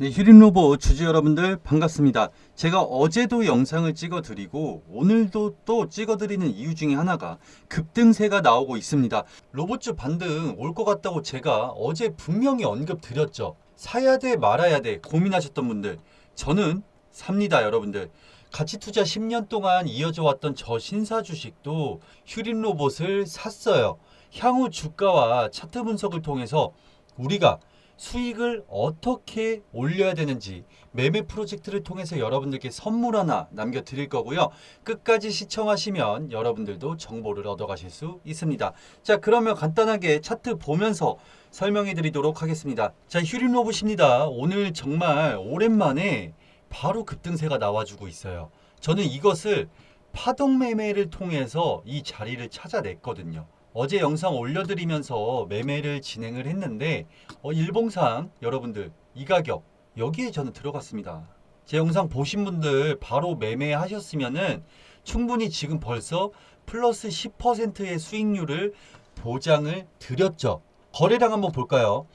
네, 휴림로보 주주 여러분들 반갑습니다. 제가 어제도 영상을 찍어드리고 오늘도 또 찍어드리는 이유 중에 하나가 급등세가 나오고 있습니다. 로봇주 반등 올 것 같다고 제가 어제 분명히 언급드렸죠. 사야 돼 말아야 돼 고민하셨던 분들 저는 삽니다 여러분들. 가치 투자 10년 동안 이어져 왔던 저 신사 주식도 휴림 로봇을 샀어요. 향후 주가와 차트 분석을 통해서 우리가 수익을 어떻게 올려야 되는지 매매 프로젝트를 통해서 여러분들께 선물 하나 남겨드릴 거고요. 끝까지 시청하시면 여러분들도 정보를 얻어가실 수 있습니다. 자, 그러면 간단하게 차트 보면서 설명해 드리도록 하겠습니다. 자, 휴림로봇입니다. 오늘 정말 오랜만에 바로 급등세가 나와주고 있어요. 저는 이것을 파동 매매를 통해서 이 자리를 찾아냈거든요. 어제 영상 올려드리면서 매매를 진행을 했는데 어, 일봉상 여러분들 이 가격 여기에 저는 들어갔습니다. 제 영상 보신 분들 바로 매매하셨으면은 충분히 지금 벌써 플러스 10%의 수익률을 보장을 드렸죠. 거래량 한번 볼까요?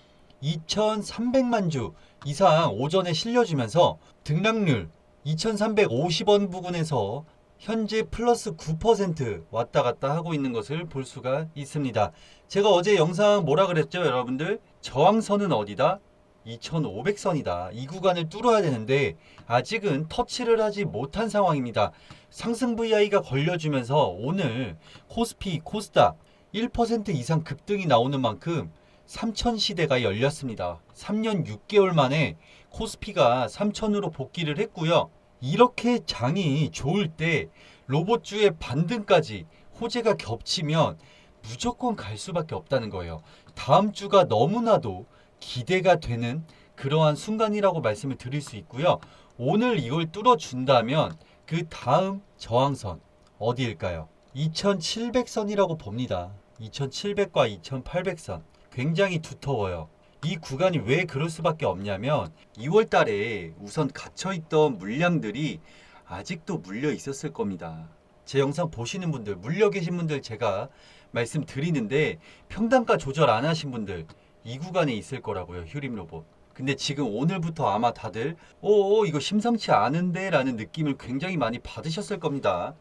2,300만 주 이상 오전에 실려주면서 등락률 2,350원 부근에서 현재 플러스 9% 왔다 갔다 하고 있는 것을 볼 수가 있습니다. 제가 어제 영상 뭐라 그랬죠, 여러분들? 저항선은 어디다? 2500선이다. 이 구간을 뚫어야 되는데 아직은 터치를 하지 못한 상황입니다. 상승 VI가 걸려주면서 오늘 코스피, 코스닥 1% 이상 급등이 나오는 만큼 3000 시대가 열렸습니다. 3년 6개월 만에 코스피가 3000으로 복귀를 했고요. 이렇게 장이 좋을 때 로봇주의 반등까지 호재가 겹치면 무조건 갈 수밖에 없다는 거예요. 다음 주가 너무나도 기대가 되는 그러한 순간이라고 말씀을 드릴 수 있고요. 오늘 이걸 뚫어준다면 그 다음 저항선 어디일까요? 2700선이라고 봅니다. 2700과 2800선 굉장히 두터워요. 이 구간이 왜 그럴 수밖에 없냐면 2월 달에 우선 갇혀있던 물량들이 아직도 물려 있었을 겁니다. 제 영상 보시는 분들, 물려 계신 분들 제가 말씀드리는데 평단가 조절 안 하신 분들 이 구간에 있을 거라고요. 휴림 로봇. 근데 지금 오늘부터 아마 다들 오 이거 심상치 않은데 라는 느낌을 굉장히 많이 받으셨을 겁니다.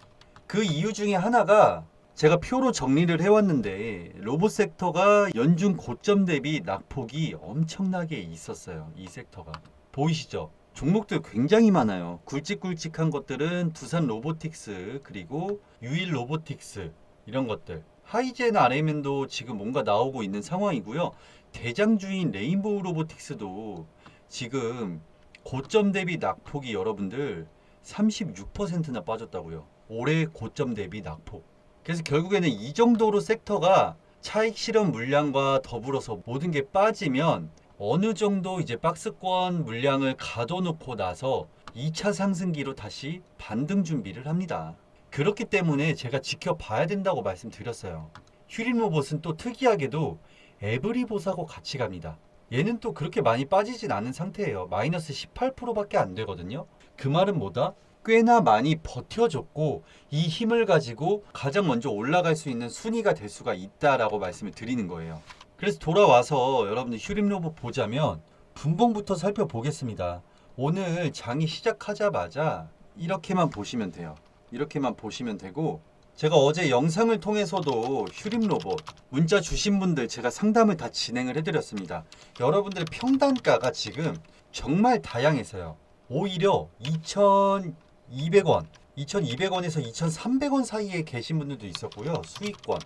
그 이유 중에 하나가 제가 표로 정리를 해왔는데 로봇 섹터가 연중 고점 대비 낙폭이 엄청나게 있었어요. 이 섹터가 보이시죠? 종목들 굉장히 많아요. 굵직굵직한 것들은 두산 로보틱스 그리고 유일 로보틱스 이런 것들 하이젠 RMN도 지금 뭔가 나오고 있는 상황이고요. 대장주인 레인보우 로보틱스도 지금 고점 대비 낙폭이 여러분들 36%나 빠졌다고요. 올해 고점 대비 낙폭. 그래서 결국에는 이 정도로 섹터가 차익 실현 물량과 더불어서 모든 게 빠지면 어느 정도 이제 박스권 물량을 가둬놓고 나서 2차 상승기로 다시 반등 준비를 합니다. 그렇기 때문에 제가 지켜봐야 된다고 말씀드렸어요. 휴림 로봇은 또 특이하게도 에브리보사고 같이 갑니다. 얘는 또 그렇게 많이 빠지진 않은 상태예요. 마이너스 18%밖에 안 되거든요. 그 말은 뭐다? 꽤나 많이 버텨줬고 이 힘을 가지고 가장 먼저 올라갈 수 있는 순위가 될 수가 있다라고 말씀을 드리는 거예요. 그래서 돌아와서 여러분들 휴림 로봇 보자면 분봉부터 살펴보겠습니다. 오늘 장이 시작하자마자 이렇게만 보시면 돼요. 이렇게만 보시면 되고 제가 어제 영상을 통해서도 휴림 로봇 문자 주신 분들 제가 상담을 다 진행을 해드렸습니다. 여러분들의 평단가가 지금 정말 다양해서요. 오히려 2,200원, 2,200원에서 2,300원 사이에 계신 분들도 있었고요. 수익권.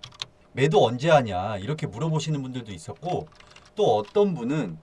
매도 언제 하냐 이렇게 물어보시는 분들도 있었고 또 어떤 분은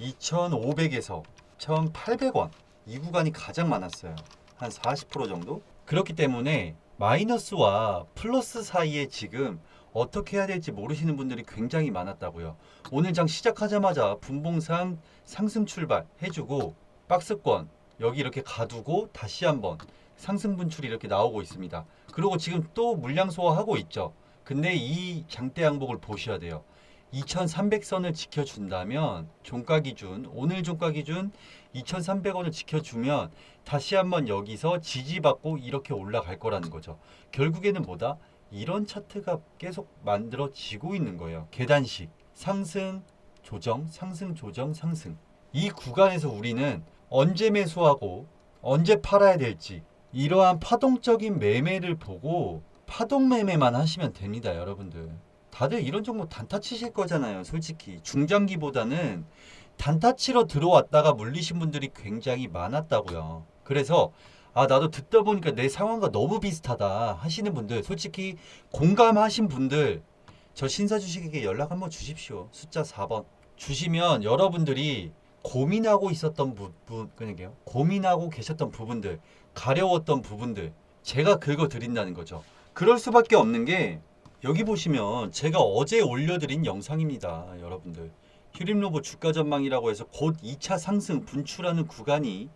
2,500에서 1,800원 이 구간이 가장 많았어요. 한 40% 정도? 그렇기 때문에 마이너스와 플러스 사이에 지금 어떻게 해야 될지 모르시는 분들이 굉장히 많았다고요. 오늘 장 시작하자마자 분봉상 상승 출발 해주고 박스권 여기 이렇게 가두고 다시 한번 상승 분출이 이렇게 나오고 있습니다. 그리고 지금 또 물량 소화하고 있죠. 근데 이 장대 양복을 보셔야 돼요. 2300선을 지켜준다면 종가 기준 오늘 종가 기준 2300원을 지켜주면 다시 한번 여기서 지지받고 이렇게 올라갈 거라는 거죠. 결국에는 뭐다? 이런 차트가 계속 만들어지고 있는 거예요. 계단식 상승 조정 상승 조정 상승 이 구간에서 우리는 언제 매수하고 언제 팔아야 될지 이러한 파동적인 매매를 보고 파동 매매만 하시면 됩니다, 여러분들. 다들 이런 종목 단타 치실 거잖아요, 솔직히. 중장기보다는 단타 치러 들어왔다가 물리신 분들이 굉장히 많았다고요. 그래서 아 나도 듣다 보니까 내 상황과 너무 비슷하다 하시는 분들 솔직히 공감하신 분들 저 신사 주식에게 연락 한번 주십시오. 숫자 4번 주시면 여러분들이 고민하고 있었던 부분 그러게요. 고민하고 계셨던 부분들 가려웠던 부분들 제가 긁어 드린다는 거죠. 그럴 수밖에 없는 게 여기 보시면 제가 어제 올려드린 영상입니다. 여러분들 휴림로봇 주가 전망이라고 해서 곧 2차 상승 분출하는 구간이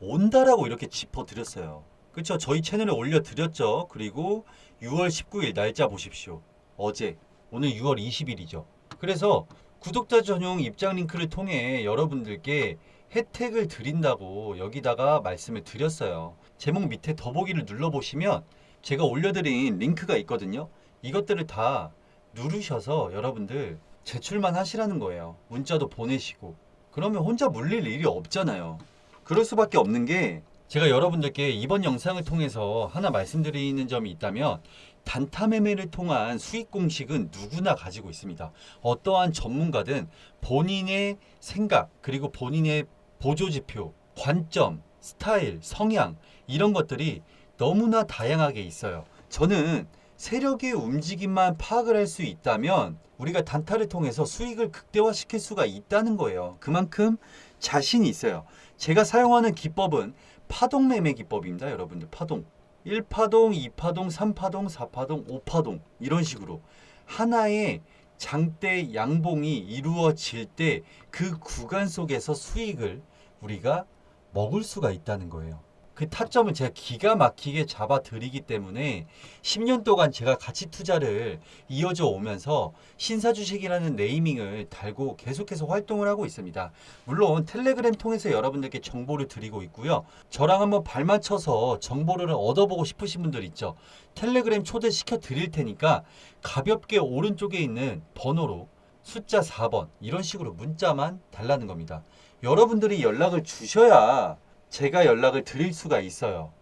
온다라고 이렇게 짚어드렸어요. 그렇죠? 저희 채널에 올려드렸죠. 그리고 6월 19일 날짜 보십시오. 어제 오늘 6월 20일이죠. 그래서 구독자 전용 입장 링크를 통해 여러분들께 혜택을 드린다고 여기다가 말씀을 드렸어요. 제목 밑에 더보기를 눌러보시면 제가 올려드린 링크가 있거든요. 이것들을 다 누르셔서 여러분들 제출만 하시라는 거예요. 문자도 보내시고. 그러면 혼자 물릴 일이 없잖아요. 그럴 수밖에 없는 게 제가 여러분들께 이번 영상을 통해서 하나 말씀드리는 점이 있다면 단타 매매를 통한 수익 공식은 누구나 가지고 있습니다. 어떠한 전문가든 본인의 생각 그리고 본인의 보조 지표, 관점, 스타일, 성향 이런 것들이 너무나 다양하게 있어요. 저는 세력의 움직임만 파악을 할 수 있다면 우리가 단타를 통해서 수익을 극대화시킬 수가 있다는 거예요. 그만큼 자신이 있어요. 제가 사용하는 기법은 파동 매매 기법입니다. 여러분들 파동. 1파동, 2파동, 3파동, 4파동, 5파동 이런 식으로 하나의 장대 양봉이 이루어질 때 그 구간 속에서 수익을 우리가 먹을 수가 있다는 거예요. 그 타점을 제가 기가 막히게 잡아 드리기 때문에 10년 동안 제가 가치 투자를 이어져 오면서 신사주식이라는 네이밍을 달고 계속해서 활동을 하고 있습니다. 물론 텔레그램 통해서 여러분들께 정보를 드리고 있고요. 저랑 한번 발맞춰서 정보를 얻어보고 싶으신 분들 있죠. 텔레그램 초대시켜 드릴 테니까 가볍게 오른쪽에 있는 번호로 숫자 4번 이런 식으로 문자만 달라는 겁니다. 여러분들이 연락을 주셔야 제가 연락을 드릴 수가 있어요.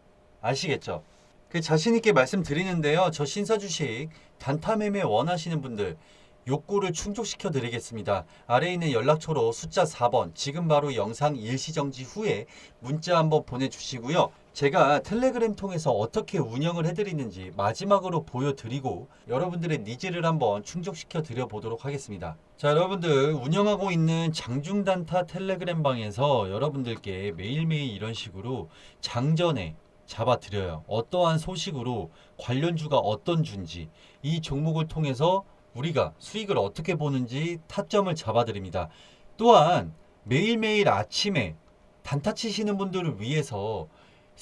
아시겠죠? 그 자신 있게 말씀드리는데요. 저 신사 주식 단타 매매 원하시는 분들 욕구를 충족시켜 드리겠습니다. 아래에 있는 연락처로 숫자 4번 지금 바로 영상 일시정지 후에 문자 한번 보내주시고요. 제가 텔레그램 통해서 어떻게 운영을 해드리는지 마지막으로 보여드리고 여러분들의 니즈를 한번 충족시켜 드려 보도록 하겠습니다. 자 여러분들 운영하고 있는 장중단타 텔레그램 방에서 여러분들께 매일매일 이런 식으로 장전에 잡아드려요. 어떠한 소식으로 관련 주가 어떤 주인지 이 종목을 통해서 우리가 수익을 어떻게 보는지 타점을 잡아드립니다. 또한 매일매일 아침에 단타 치시는 분들을 위해서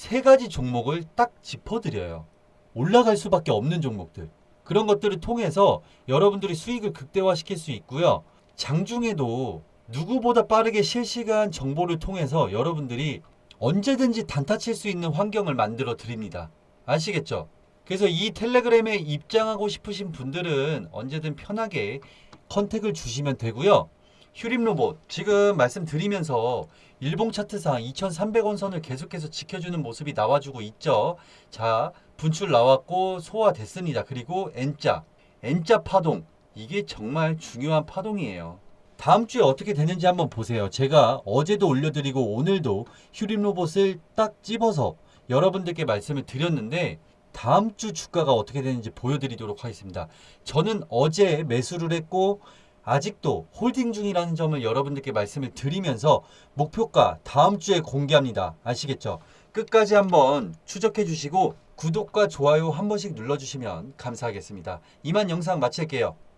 세 가지 종목을 딱 짚어드려요. 올라갈 수밖에 없는 종목들. 그런 것들을 통해서 여러분들이 수익을 극대화시킬 수 있고요. 장중에도 누구보다 빠르게 실시간 정보를 통해서 여러분들이 언제든지 단타 칠 수 있는 환경을 만들어 드립니다. 아시겠죠? 그래서 이 텔레그램에 입장하고 싶으신 분들은 언제든 편하게 컨택을 주시면 되고요. 휴림 로봇 지금 말씀드리면서 일봉 차트상 2,300원 선을 계속해서 지켜주는 모습이 나와주고 있죠. 자, 분출 나왔고 소화됐습니다. 그리고 N자, N자 파동 이게 정말 중요한 파동이에요. 다음 주에 어떻게 되는지 한번 보세요. 제가 어제도 올려드리고 오늘도 휴림 로봇을 딱 집어서 여러분들께 말씀을 드렸는데 다음 주 주가가 어떻게 되는지 보여드리도록 하겠습니다. 저는 어제 매수를 했고 아직도 홀딩 중이라는 점을 여러분들께 말씀을 드리면서 목표가 다음 주에 공개합니다. 아시겠죠? 끝까지 한번 추적해 주시고 구독과 좋아요 한 번씩 눌러주시면 감사하겠습니다. 이만 영상 마칠게요.